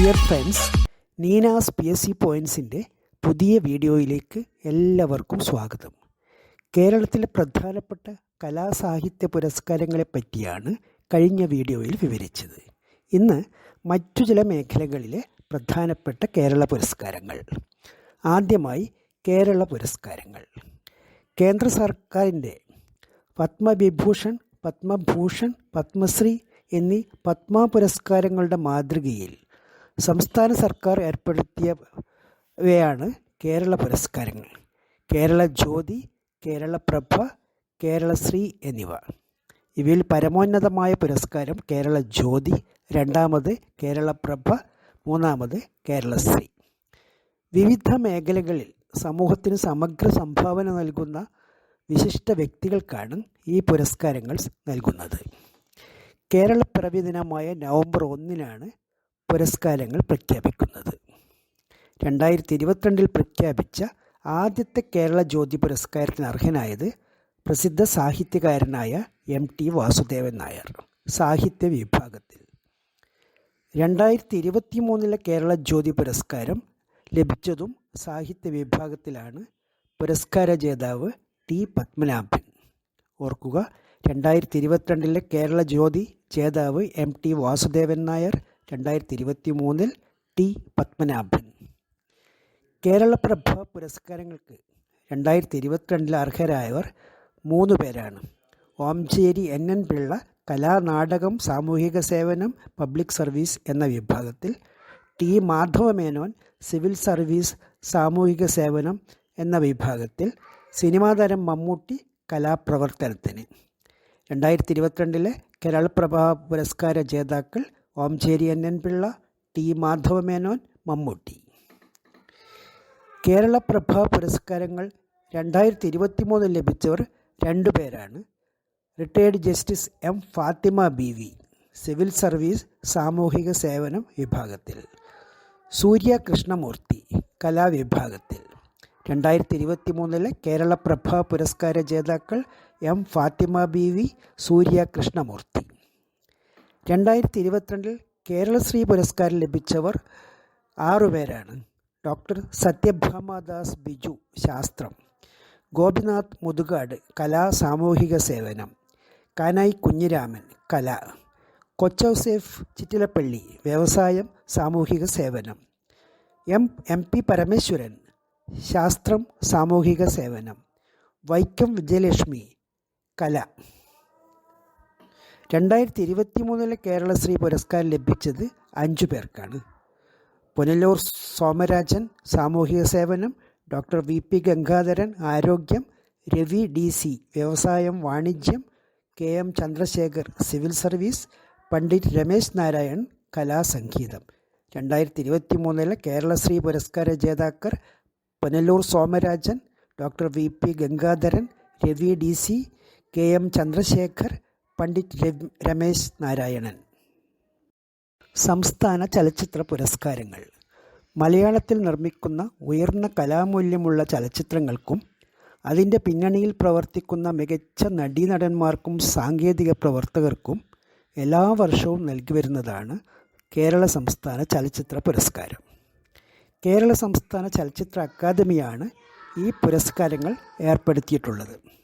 Dear friends Neenas P S C പോയിൻസിന്റെ പുതിയ വീഡിയോയിലേക്ക് എല്ലാവർക്കും സ്വാഗതം. കേരളത്തിലെ പ്രധാനപ്പെട്ട കലാസാഹിത്യ പുരസ്കാരങ്ങളെ പറ്റിയാണ് കഴിഞ്ഞ വീഡിയോയിൽ വിവരിച്ചത്. ഇന്ന് മറ്റു ചില മേഖലകളിലെ പ്രധാനപ്പെട്ട കേരള പുരസ്കാരങ്ങൾ. ആദ്യമായി കേരള പുരസ്കാരങ്ങൾ. കേന്ദ്ര സർക്കാരിന്റെ പത്മവിഭൂഷൺ പത്മഭൂഷൺ പത്മശ്രീ എന്നീ പത്മ പുരസ്കാരങ്ങളുടെ മാതൃകയിൽ സംസ്ഥാന സർക്കാർ ഏർപ്പെടുത്തിയവയാണ് കേരള പുരസ്കാരങ്ങൾ. കേരള ജ്യോതി കേരള പ്രഭ കേരളശ്രീ എന്നിവ. ഇവയിൽ പരമോന്നതമായ പുരസ്കാരം കേരള ജ്യോതി രണ്ടാമത് കേരള പ്രഭ മൂന്നാമത് കേരളശ്രീ വിവിധ മേഖലകളിൽ സമൂഹത്തിന് സമഗ്ര സംഭാവന നൽകുന്ന വിശിഷ്ട വ്യക്തികൾക്കാണ് ഈ പുരസ്കാരങ്ങൾ നൽകുന്നത്. കേരളപ്പിറവി ദിനമായ നവംബർ ഒന്നിനാണ് പുരസ്കാരങ്ങൾ പ്രഖ്യാപിക്കുന്നത്. രണ്ടായിരത്തി ഇരുപത്തിരണ്ടിൽ പ്രഖ്യാപിച്ച ആദ്യത്തെ കേരള ജ്യോതി പുരസ്കാരത്തിന് അർഹനായത് പ്രസിദ്ധ സാഹിത്യകാരനായ എം ടി വാസുദേവൻ നായർ സാഹിത്യ വിഭാഗത്തിൽ. രണ്ടായിരത്തി ഇരുപത്തി മൂന്നിലെ കേരള ജ്യോതി പുരസ്കാരം ലഭിച്ചതും സാഹിത്യ വിഭാഗത്തിലാണ് പുരസ്കാര ജേതാവ് ടി പത്മനാഭൻ. ഓർക്കുക രണ്ടായിരത്തി ഇരുപത്തിരണ്ടിലെ കേരള ജ്യോതി ജേതാവ് എം ടി വാസുദേവൻ നായർ രണ്ടായിരത്തി ഇരുപത്തി മൂന്നിൽ ടി പത്മനാഭൻ. കേരളപ്രഭ പുരസ്കാരങ്ങൾക്ക് രണ്ടായിരത്തി ഇരുപത്തിരണ്ടിൽ അർഹരായവർ മൂന്ന് പേരാണ്. ഓംചേരി എൻ എൻ പിള്ള കലാനാടകം സാമൂഹിക സേവനം പബ്ലിക് സർവീസ് എന്ന വിഭാഗത്തിൽ ടി മാധവമേനോൻ സിവിൽ സർവീസ് സാമൂഹിക സേവനം എന്ന വിഭാഗത്തിൽ സിനിമാ താരം മമ്മൂട്ടി കലാപ്രവർത്തനത്തിന് രണ്ടായിരത്തി ഇരുപത്തിരണ്ടിലെ കേരളപ്രഭ പുരസ്കാര ജേതാക്കൾ Omchery N N Pillai T Madhava Menon Mammootty. Kerala Kerala Prabha പുരസ്കാരങ്ങൾ രണ്ടായിരത്തി ഇരുപത്തി മൂന്നിൽ ലഭിച്ചവർ രണ്ടു പേരാണ്. Retired justice M Fathima B V civil service സാമൂഹിക സേവനം വിഭാഗത്തിൽ. സൂര്യ കൃഷ്ണമൂർത്തി കലാവിഭാഗത്തിൽ രണ്ടായിരത്തി ഇരുപത്തി മൂന്നിലെ കേരളപ്രഭ പുരസ്കാര ജേതാക്കൾ M Fathima B V Surya Krishnamoorthy. രണ്ടായിരത്തി ഇരുപത്തിരണ്ടിൽ കേരളശ്രീ പുരസ്കാരം ലഭിച്ചവർ ആറുപേരാണ് ഡോക്ടർ സത്യഭാമദാസ് ബിജു ശാസ്ത്രം ഗോപിനാഥ് മുതുകാട് കലാ സാമൂഹിക സേവനം കാനായി കുഞ്ഞിരാമൻ കല കൊച്ചൗസേഫ് ചിറ്റിലപ്പള്ളി വ്യവസായം സാമൂഹിക സേവനം എം എം പി പരമേശ്വരൻ ശാസ്ത്രം സാമൂഹിക സേവനം വൈക്കം വിജയലക്ഷ്മി കല. രണ്ടായിരത്തി ഇരുപത്തി മൂന്നിലെ കേരളശ്രീ പുരസ്കാരം ലഭിച്ചത് അഞ്ചു പേർക്കാണ്. പുനലൂർ സോമരാജൻ സാമൂഹിക സേവനം ഡോക്ടർ വി പി ഗംഗാധരൻ ആരോഗ്യം രവി ഡി സി വ്യവസായം വാണിജ്യം K M Chandrashekhar civil service Pandit Ramesh Narayan കലാസംഗീതം. രണ്ടായിരത്തി ഇരുപത്തി മൂന്നിലെ കേരളശ്രീ പുരസ്കാര ജേതാക്കൾ Punalur Somarajan doctor V P Gangadharan Ravi D C K M Chandrashekhar Pandit Ramesh Narayanan. സംസ്ഥാന ചലച്ചിത്ര പുരസ്കാരങ്ങൾ. മലയാളത്തിൽ നിർമ്മിക്കുന്ന ഉയർന്ന കലാമൂല്യമുള്ള ചലച്ചിത്രങ്ങൾക്കും അതിന്റെ പിന്നണിയിൽ പ്രവർത്തിക്കുന്ന മികച്ച നടീനടന്മാർക്കും സാങ്കേതിക പ്രവർത്തകർക്കും എല്ലാ വർഷവും നൽകി വരുന്നതാണ് കേരള സംസ്ഥാന ചലച്ചിത്ര പുരസ്കാരം. കേരള സംസ്ഥാന ചലച്ചിത്ര അക്കാദമിയാണ് ഈ പുരസ്കാരങ്ങൾ ഏർപ്പെടുത്തിയിട്ടുള്ളത്.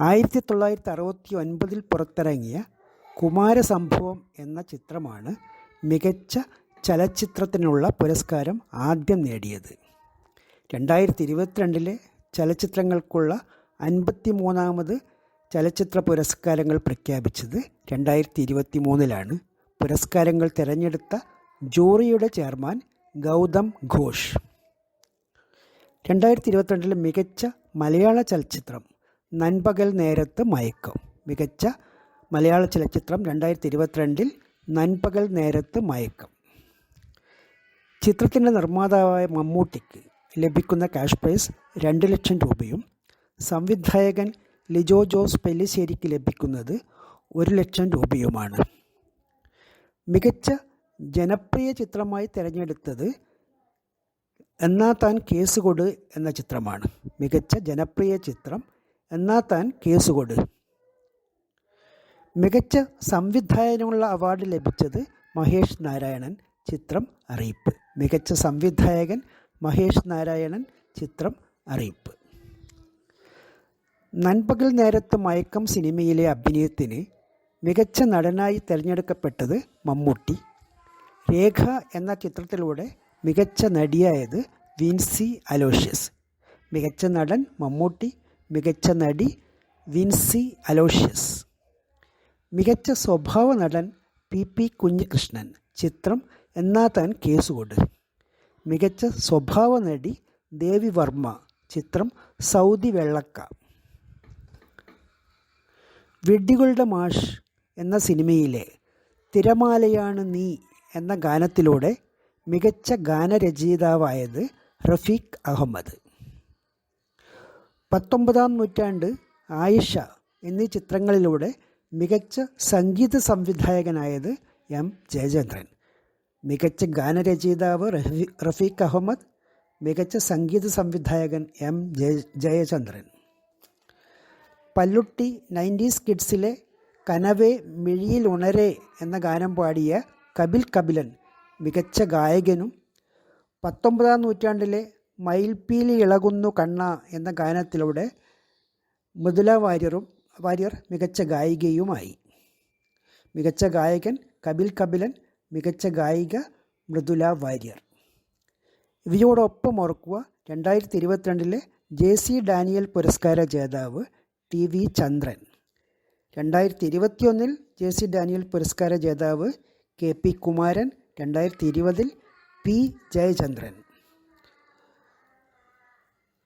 ആയിരത്തി തൊള്ളായിരത്തി അറുപത്തി ഒൻപതിൽ പുറത്തിറങ്ങിയ കുമാരസംഭവം എന്ന ചിത്രമാണ് മികച്ച ചലച്ചിത്രത്തിനുള്ള പുരസ്കാരം ആദ്യം നേടിയത്. രണ്ടായിരത്തി ഇരുപത്തിരണ്ടിലെ ചലച്ചിത്രങ്ങൾക്കുള്ള അൻപത്തി മൂന്നാമത് ചലച്ചിത്ര പുരസ്കാരങ്ങൾ പ്രഖ്യാപിച്ചത് രണ്ടായിരത്തി ഇരുപത്തി മൂന്നിലാണ് പുരസ്കാരങ്ങൾ തിരഞ്ഞെടുത്ത ജൂറിയുടെ ചെയർമാൻ ഗൗതം ഘോഷ്. രണ്ടായിരത്തി ഇരുപത്തിരണ്ടിലെ മികച്ച മലയാള ചലച്ചിത്രം നൻപകൽ നേരത്ത് മയക്കം. മികച്ച മലയാള ചലച്ചിത്രം രണ്ടായിരത്തി ഇരുപത്തിരണ്ടിൽ നൻപകൽ നേരത്ത് മയക്കം. ചിത്രത്തിന്റെ നിർമ്മാതാവായ മമ്മൂട്ടിക്ക് ലഭിക്കുന്ന ക്യാഷ് പ്രൈസ് രണ്ട് ലക്ഷം രൂപയും സംവിധായകൻ ലിജോ ജോസ് പെല്ലിശ്ശേരിക്ക് ലഭിക്കുന്നത് ഒരു ലക്ഷം രൂപയുമാണ്. മികച്ച ജനപ്രിയ ചിത്രമായി തിരഞ്ഞെടുത്തത് എന്നാ താൻ കേസ് എന്ന ചിത്രമാണ്. മികച്ച ജനപ്രിയ ചിത്രം എന്നാ താൻ കേസ് കൊടു. മികച്ച സംവിധായകനുള്ള അവാർഡ് ലഭിച്ചത് മഹേഷ് നാരായണൻ ചിത്രം അറിയിപ്പ്. മികച്ച സംവിധായകൻ മഹേഷ് നാരായണൻ ചിത്രം അറിയിപ്പ്. നൻപകൽ നേരത്ത് മയക്കം സിനിമയിലെ അഭിനയത്തിന് മികച്ച നടനായി തിരഞ്ഞെടുക്കപ്പെട്ടത് മമ്മൂട്ടി. രേഖ എന്ന ചിത്രത്തിലൂടെ മികച്ച നടിയായത് വിൻസി അലോഷ്യസ്. മികച്ച നടൻ മമ്മൂട്ടി മികച്ച നടി വിൻസി അലോഷ്യസ്. മികച്ച സ്വഭാവ നടൻ പി പി കുഞ്ഞികൃഷ്ണൻ. ചിത്രം എന്നാ താൻ കേസുകൊട് മികച്ച സ്വഭാവ നടി ദേവി വർമ്മ. ചിത്രം സൗദി വെള്ളക്ക. വെഡ്ഡികളുടെ മാഷ് എന്ന സിനിമയിലെ തിരമാലയാണ് നീ എന്ന ഗാനത്തിലൂടെ മികച്ച ഗാനരചയിതാവായത് റഫീഖ് അഹമ്മദ്. പത്തൊമ്പതാം നൂറ്റാണ്ട് ആയിഷ എന്നീ ചിത്രങ്ങളിലൂടെ മികച്ച സംഗീത സംവിധായകനായത് എം ജയചന്ദ്രൻ. മികച്ച ഗാനരചയിതാവ് റഫീ റഫീഖ് അഹമ്മദ് മികച്ച സംഗീത സംവിധായകൻ എം ജയ ജയചന്ദ്രൻ. പല്ലുട്ടി നയന്റീസ് കിഡ്സിലെ കനവേ മിഴിയിൽ ഉണരേ എന്ന ഗാനം പാടിയ കപിൽ കപിലൻ മികച്ച ഗായകനും പത്തൊമ്പതാം നൂറ്റാണ്ടിലെ മയിൽപ്പീലി ഇളകുന്നു കണ്ണ എന്ന ഗാനത്തിലൂടെ മൃദുല വാര്യറും വാര്യർ മികച്ച ഗായികയുമായി. മികച്ച ഗായകൻ കപിൽ കപിലൻ മികച്ച ഗായിക മൃദുല വാര്യർ. ഇവയോടൊപ്പം ഓർക്കുക രണ്ടായിരത്തി ഇരുപത്തിരണ്ടിലെ ജെ സി ഡാനിയൽ പുരസ്കാര ജേതാവ് ടി വി ചന്ദ്രൻ. രണ്ടായിരത്തി ഇരുപത്തിയൊന്നിൽ ജെ സി ഡാനിയൽ പുരസ്കാര ജേതാവ് കെ പി കുമാരൻ. രണ്ടായിരത്തി ഇരുപതിൽ പി ജയചന്ദ്രൻ.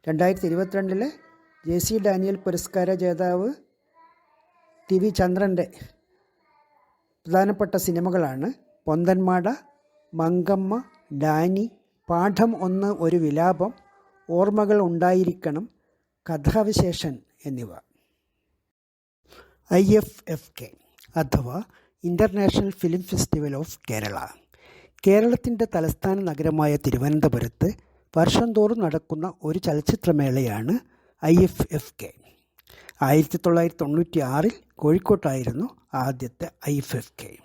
രണ്ടായിരത്തി ഇരുപത്തിരണ്ടിലെ ജെ സി ഡാനിയൽ പുരസ്കാര ജേതാവ് ടി വി ചന്ദ്രന്റെ പ്രധാനപ്പെട്ട സിനിമകളാണ് പൊന്തന്മാട മങ്കമ്മ ഡാനി പാഠം ഒന്ന് ഒരു വിലാപം ഓർമ്മകൾ ഉണ്ടായിരിക്കണം കഥാവിശേഷൻ എന്നിവ. ഐ എഫ് എഫ് കെ അഥവാ international film festival of Kerala. കേരളത്തിന്റെ തലസ്ഥാന നഗരമായ തിരുവനന്തപുരത്ത് വർഷം തോറും നടക്കുന്ന ഒരു ചലച്ചിത്രമേളയാണ് ഐ എഫ് എഫ് കെ. ആയിരത്തി തൊള്ളായിരത്തി തൊണ്ണൂറ്റി ആറിൽ കോഴിക്കോട്ടായിരുന്നു ആദ്യത്തെ ഐ എഫ് എഫ് കെ.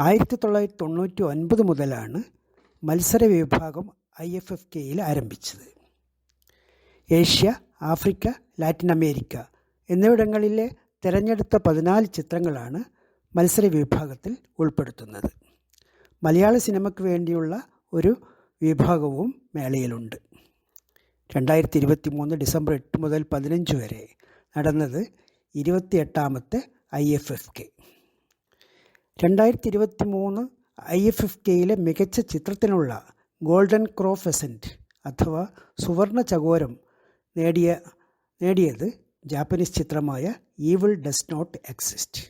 ആയിരത്തി തൊള്ളായിരത്തി തൊണ്ണൂറ്റി ഒൻപത് മുതലാണ് മത്സര വിഭാഗം ഐ എഫ് എഫ് കെയിൽ ആരംഭിച്ചത്. ഏഷ്യ ആഫ്രിക്ക ലാറ്റിൻ അമേരിക്ക എന്നിവിടങ്ങളിലെ തിരഞ്ഞെടുത്ത പതിനാല് ചിത്രങ്ങളാണ് മത്സര വിഭാഗത്തിൽ ഉൾപ്പെടുത്തുന്നത്. മലയാള സിനിമയ്ക്ക് വേണ്ടിയുള്ള ഒരു വിഭാഗവും മേളയിലുണ്ട്. രണ്ടായിരത്തി ഇരുപത്തി മൂന്ന് ഡിസംബർ എട്ട് മുതൽ പതിനഞ്ച് വരെ നടന്നത് ഇരുപത്തിയെട്ടാമത്തെ ഐ എഫ് എഫ് കെ. രണ്ടായിരത്തി ഇരുപത്തി മൂന്ന് ഐ എഫ് എഫ് കെയിലെ മികച്ച ചിത്രത്തിനുള്ള ഗോൾഡൻ ക്രോ ഫെസന്റ് അഥവാ സുവർണ ചകോരം നേടിയ നേടിയത് ജാപ്പനീസ് ചിത്രമായ ഈവിൾ ഡസ് നോട്ട് എക്സിസ്റ്റ്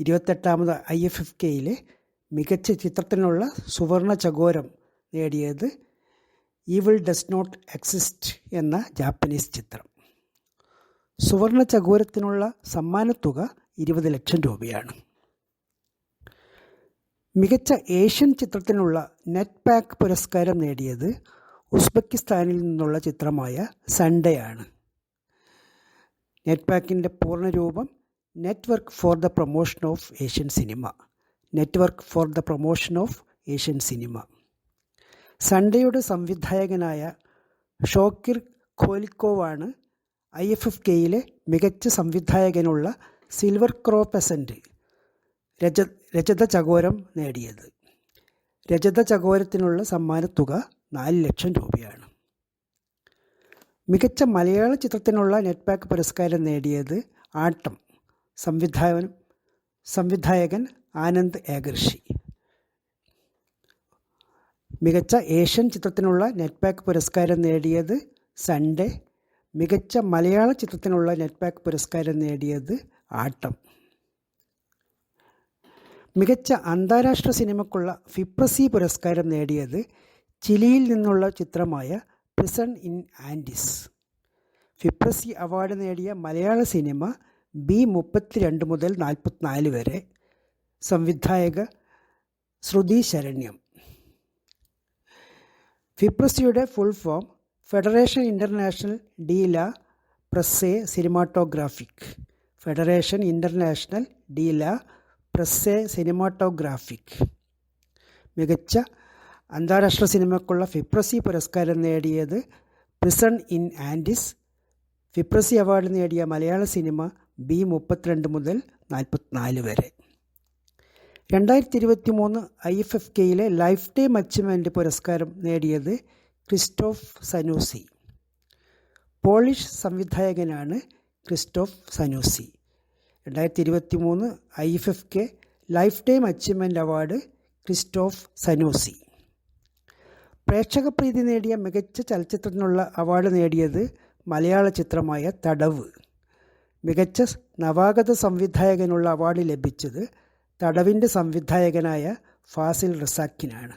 ഇരുപത്തെട്ടാമത് ഐ എഫ് എഫ് കെയിലെ മികച്ച ചിത്രത്തിനുള്ള സുവർണ ചകോരം നേടിയത് ഈവിൾ ഡസ് നോട്ട് എക്സിസ്റ്റ് എന്ന ജാപ്പനീസ് ചിത്രം. സുവർണ ചകോരത്തിനുള്ള സമ്മാനത്തുക ഇരുപത് ലക്ഷം രൂപയാണ്. മികച്ച ഏഷ്യൻ ചിത്രത്തിനുള്ള നെറ്റ് പാക്ക് പുരസ്കാരം നേടിയത് ഉസ്ബെക്കിസ്ഥാനിൽ നിന്നുള്ള ചിത്രമായ സൺഡേ ആണ് നെറ്റ് പാക്കിന്റെ പൂർണരൂപം network for the promotion of Asian cinema network for the promotion of Asian cinema സൺഡേയുടെ സംവിധായകനായ ഷോക്കിർ ഖോലിക്കോവാണ് ഐ എഫ് എഫ് കെയിലെ മികച്ച സംവിധായകനുള്ള സിൽവർ ക്രോ പെസന്റ് രജ രജത ചകോരം നേടിയത്. രജത ചകോരത്തിനുള്ള സമ്മാനത്തുക നാല് ലക്ഷം രൂപയാണ്. മികച്ച മലയാള ചിത്രത്തിനുള്ള നെറ്റ് പാക്ക് പുരസ്കാരം നേടിയത് ആട്ടം സംവിധായകൻ സംവിധായകൻ ആനന്ദ് ഏകർഷി മികച്ച ഏഷ്യൻ ചിത്രത്തിനുള്ള നെറ്റ് പാക്ക് പുരസ്കാരം നേടിയത് സൺഡേ. മികച്ച മലയാള ചിത്രത്തിനുള്ള നെറ്റ് പാക്ക് പുരസ്കാരം നേടിയത് ആട്ടം. മികച്ച അന്താരാഷ്ട്ര സിനിമയ്ക്കുള്ള ഫിപ്രസി പുരസ്കാരം നേടിയത് ചിലിയിൽ നിന്നുള്ള ചിത്രമായ prison in Andes FIPRESCI award നേടിയ മലയാള സിനിമ ബി മുപ്പത്തിരണ്ട് മുതൽ നാൽപ്പത്തിനാല് വരെ. സംവിധായക ശ്രുതി ശരണ്യം. ഫിപ്രസിയുടെ full form federation international de la presse cinematographique federation international de la presse cinematographique മികച്ച അന്താരാഷ്ട്ര സിനിമയ്ക്കുള്ള ഫിപ്രസി പുരസ്കാരം നേടിയത് prison in Andes. FIPRESCI award നേടിയ മലയാള സിനിമ ബി മുപ്പത്തിരണ്ട് മുതൽ നാൽപ്പത്തിനാല് വരെ. രണ്ടായിരത്തി ഇരുപത്തി മൂന്ന് ഐ എഫ് എഫ് കെയിലെ ലൈഫ് ടൈം അച്ചീവ്മെന്റ് പുരസ്കാരം നേടിയത് ക്രിസ്റ്റോഫ് സനൂസി. പോളിഷ് സംവിധായകനാണ് ക്രിസ്റ്റോഫ് സനൂസി. രണ്ടായിരത്തി ഇരുപത്തി മൂന്ന് I F F K lifetime achievement award Krzysztof Zanussi. പ്രേക്ഷകപ്രീതി നേടിയ മികച്ച ചലച്ചിത്രത്തിനുള്ള അവാർഡ് നേടിയത് മലയാള ചിത്രമായ തടവ്. മികച്ച നവാഗത സംവിധായകനുള്ള അവാർഡ് ലഭിച്ചത് തടവിന്റെ സംവിധായകനായ ഫാസിൽ റസാക്കിനാണ്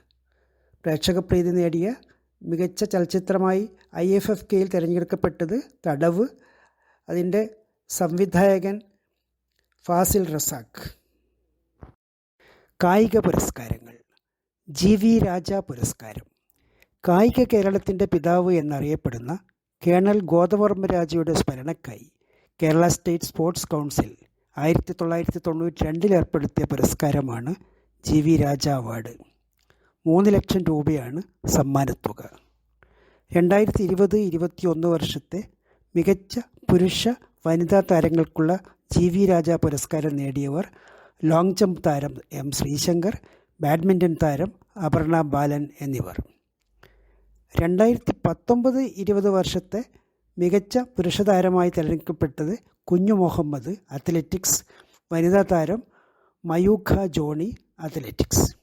പ്രേക്ഷകപ്രീതി നേടിയ മികച്ച ചലച്ചിത്രമായി ഐ എഫ് എഫ് കെയിൽ തിരഞ്ഞെടുക്കപ്പെട്ടത് തടവ്. അതിന്റെ സംവിധായകൻ ഫാസിൽ റസാഖ്. കായിക പുരസ്കാരങ്ങൾ. ജി വി രാജ പുരസ്കാരം. കായിക കേരളത്തിന്റെ പിതാവ് എന്നറിയപ്പെടുന്ന കേണൽ ഗോദവർമ്മരാജയുടെ സ്മരണക്കായി കേരള സ്റ്റേറ്റ് സ്പോർട്സ് കൗൺസിൽ ആയിരത്തി തൊള്ളായിരത്തി തൊണ്ണൂറ്റി രണ്ടിൽ ഏർപ്പെടുത്തിയ പുരസ്കാരമാണ് ജി വി രാജ അവാർഡ്. മൂന്ന് ലക്ഷം രൂപയാണ് സമ്മാനത്തുക. രണ്ടായിരത്തി ഇരുപത് ഇരുപത്തി ഒന്ന് വർഷത്തെ മികച്ച പുരുഷ വനിതാ താരങ്ങൾക്കുള്ള ജി വി രാജ പുരസ്കാരം നേടിയവർ ലോങ് ജമ്പ് താരം എം ശ്രീശങ്കർ ബാഡ്മിന്റൺ താരം അപർണ ബാലൻ എന്നിവർ. രണ്ടായിരത്തി പത്തൊമ്പത് ഇരുപത് വർഷത്തെ മികച്ച പുരുഷ താരമായി തിരഞ്ഞെടുക്കപ്പെട്ടത് കുഞ്ഞു മുഹമ്മദ് അത്ലറ്റിക്സ് വനിതാ താരം മയൂഖ ജോണി അത്ലറ്റിക്സ്.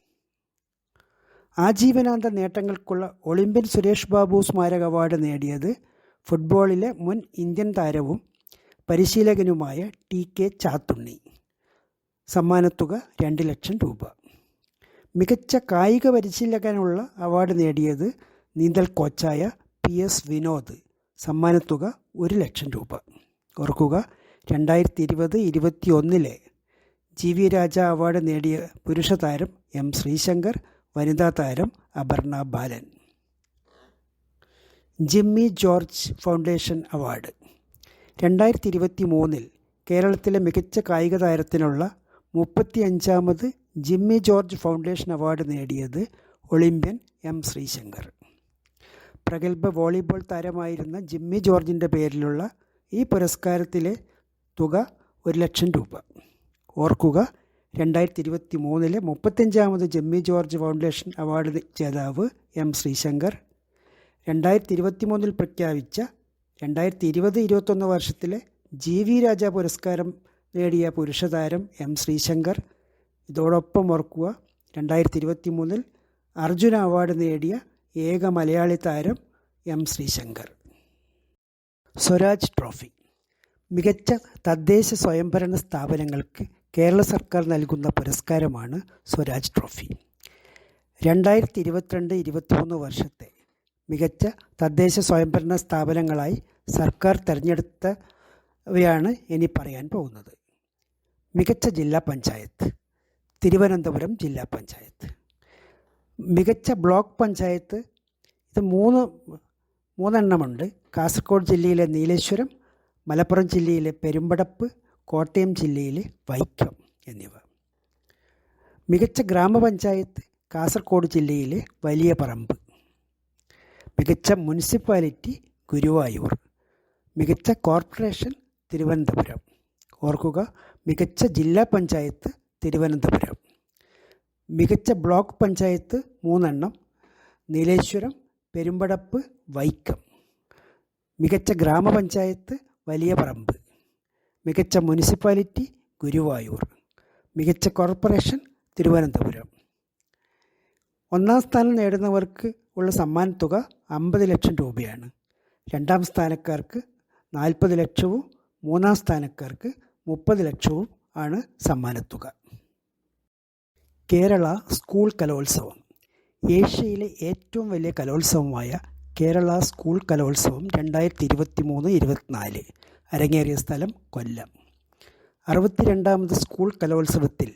ആജീവനാന്ത നേട്ടങ്ങൾക്കുള്ള ഒളിമ്പ്യൻ സുരേഷ് ബാബു സ്മാരക അവാർഡ് നേടിയത് ഫുട്ബോളിലെ മുൻ ഇന്ത്യൻ താരവും പരിശീലകനുമായ ടി കെ ചാത്തുണ്ണി. സമ്മാനത്തുക രണ്ട് ലക്ഷം രൂപ. മികച്ച കായിക പരിശീലകനുള്ള അവാർഡ് നേടിയത് നീന്തൽ കോച്ചായ പി എസ് വിനോദ്. സമ്മാനത്തുക ഒരു ലക്ഷം രൂപ. ഓർക്കുക രണ്ടായിരത്തി ഇരുപത് ഇരുപത്തി ഒന്നിലെ ജി വി രാജ അവാർഡ് നേടിയ പുരുഷ താരം എം ശ്രീശങ്കർ വനിതാ താരം അപർണ ബാലൻ. Jimmy George foundation award. രണ്ടായിരത്തി ഇരുപത്തി മൂന്നിൽ കേരളത്തിലെ മികച്ച കായിക താരത്തിനുള്ള മുപ്പത്തി അഞ്ചാമത് ജിമ്മി ജോർജ് ഫൗണ്ടേഷൻ അവാർഡ് നേടിയത് ഒളിമ്പ്യൻ എം ശ്രീശങ്കർ. പ്രഗത്ഭ വോളിബോൾ താരമായിരുന്ന ജിമ്മി ജോർജിന്റെ പേരിലുള്ള ഈ പുരസ്കാരത്തിലെ തുക ഒരു ലക്ഷം രൂപ. ഓർക്കുക രണ്ടായിരത്തി ഇരുപത്തി മൂന്നിലെ മുപ്പത്തഞ്ചാമത് ജമ്മി ജോർജ് ഫൗണ്ടേഷൻ അവാർഡ് ജേതാവ് എം ശ്രീശങ്കർ രണ്ടായിരത്തി ഇരുപത്തി മൂന്നിൽ പ്രഖ്യാപിച്ച രണ്ടായിരത്തി ഇരുപത് ഇരുപത്തൊന്ന് വർഷത്തിലെ ജി വി രാജ പുരസ്കാരം നേടിയ പുരുഷതാരം എം ശ്രീശങ്കർ. ഇതോടൊപ്പം ഓർക്കുക രണ്ടായിരത്തി ഇരുപത്തി മൂന്നിൽ അർജുന അവാർഡ് നേടിയ ഏക മലയാളി താരം എം ശ്രീശങ്കർ. സ്വരാജ് ട്രോഫി. മികച്ച തദ്ദേശ സ്വയംഭരണ സ്ഥാപനങ്ങൾക്ക് കേരള സർക്കാർ നൽകുന്ന പുരസ്കാരമാണ് സ്വരാജ് ട്രോഫി. രണ്ടായിരത്തി ഇരുപത്തിരണ്ട് ഇരുപത്തിമൂന്ന് വർഷത്തെ മികച്ച തദ്ദേശ സ്വയംഭരണ സ്ഥാപനങ്ങളായി സർക്കാർ തിരഞ്ഞെടുത്തവയാണ് ഇനി പറയാൻ പോകുന്നത്. മികച്ച ജില്ലാ പഞ്ചായത്ത് തിരുവനന്തപുരം ജില്ലാ പഞ്ചായത്ത്. മികച്ച ബ്ലോക്ക് പഞ്ചായത്ത് ഇത് മൂന്ന് മൂന്നെണ്ണമുണ്ട്. കാസർഗോഡ് ജില്ലയിലെ നീലേശ്വരം മലപ്പുറം ജില്ലയിലെ പെരുമ്പടപ്പ് കോട്ടയം ജില്ലയിലെ വൈക്കം എന്നിവ. മികച്ച ഗ്രാമപഞ്ചായത്ത് കാസർഗോഡ് ജില്ലയിലെ വലിയ പറമ്പ്. മികച്ച മുനിസിപ്പാലിറ്റി ഗുരുവായൂർ. മികച്ച കോർപ്പറേഷൻ തിരുവനന്തപുരം. ഓർക്കുക മികച്ച ജില്ലാ പഞ്ചായത്ത് തിരുവനന്തപുരം. മികച്ച ബ്ലോക്ക് പഞ്ചായത്ത് മൂന്നെണ്ണം. നീലേശ്വരം പെരുമ്പടപ്പ് വൈക്കം. മികച്ച ഗ്രാമപഞ്ചായത്ത് വലിയ പറമ്പ്. മികച്ച മുനിസിപ്പാലിറ്റി ഗുരുവായൂർ. മികച്ച കോർപ്പറേഷൻ തിരുവനന്തപുരം. ഒന്നാം സ്ഥാനം നേടുന്നവർക്ക് ഉള്ള സമ്മാനത്തുക അമ്പത് ലക്ഷം രൂപയാണ്. രണ്ടാം സ്ഥാനക്കാർക്ക് നാൽപ്പത് ലക്ഷവും മൂന്നാം സ്ഥാനക്കാർക്ക് മുപ്പത് ലക്ഷവും ആണ് സമ്മാനത്തുക കേരള സ്കൂൾ കലോത്സവം. ഏഷ്യയിലെ ഏറ്റവും വലിയ കലോത്സവമായ കേരള സ്കൂൾ കലോത്സവം രണ്ടായിരത്തി ഇരുപത്തി മൂന്ന് ഇരുപത്തിനാല്. അരങ്ങേറിയ സ്ഥലം കൊല്ലം. അറുപത്തി രണ്ടാമത് സ്കൂൾ കലോത്സവത്തിൽ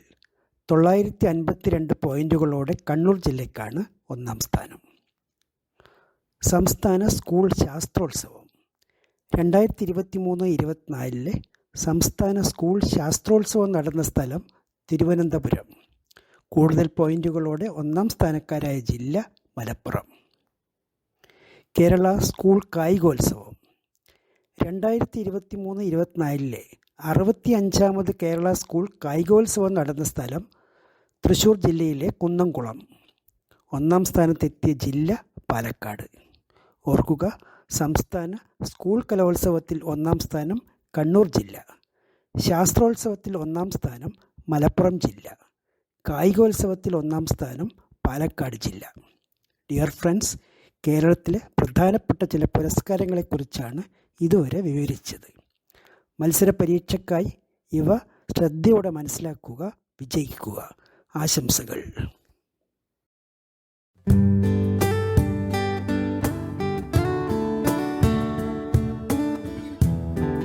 തൊള്ളായിരത്തി അൻപത്തി രണ്ട് പോയിന്റുകളോടെ കണ്ണൂർ ജില്ലയ്ക്കാണ് ഒന്നാം സ്ഥാനം. സംസ്ഥാന സ്കൂൾ ശാസ്ത്രോത്സവം രണ്ടായിരത്തി ഇരുപത്തി മൂന്ന് ഇരുപത്തിനാലിലെ സംസ്ഥാന സ്കൂൾ ശാസ്ത്രോത്സവം നടന്ന സ്ഥലം തിരുവനന്തപുരം. കൂടുതൽ പോയിന്റുകളോടെ ഒന്നാം സ്ഥാനക്കാരായ ജില്ല മലപ്പുറം. കേരള സ്കൂൾ കായികോത്സവം. രണ്ടായിരത്തി ഇരുപത്തി മൂന്ന് ഇരുപത്തിനാലിലെ അറുപത്തി അഞ്ചാമത് കേരള സ്കൂൾ കായികോത്സവം നടന്ന സ്ഥലം തൃശ്ശൂർ ജില്ലയിലെ കുന്നംകുളം. ഒന്നാം സ്ഥാനത്തെത്തിയ ജില്ല പാലക്കാട്. ഓർക്കുക സംസ്ഥാന സ്കൂൾ കലോത്സവത്തിൽ ഒന്നാം സ്ഥാനം കണ്ണൂർ ജില്ല. ശാസ്ത്രോത്സവത്തിൽ ഒന്നാം സ്ഥാനം മലപ്പുറം ജില്ല. കായികോത്സവത്തിൽ ഒന്നാം സ്ഥാനം പാലക്കാട് ജില്ല. ഡിയർ ഫ്രണ്ട്സ് കേരളത്തിലെ പ്രധാനപ്പെട്ട ചില പുരസ്കാരങ്ങളെക്കുറിച്ചാണ് ഇതുവരെ വിവരിച്ചത്. മത്സര പരീക്ഷയ്ക്കായി ഇവ ശ്രദ്ധയോടെ മനസ്സിലാക്കുക വിജയിക്കുക. ആശംസകൾ.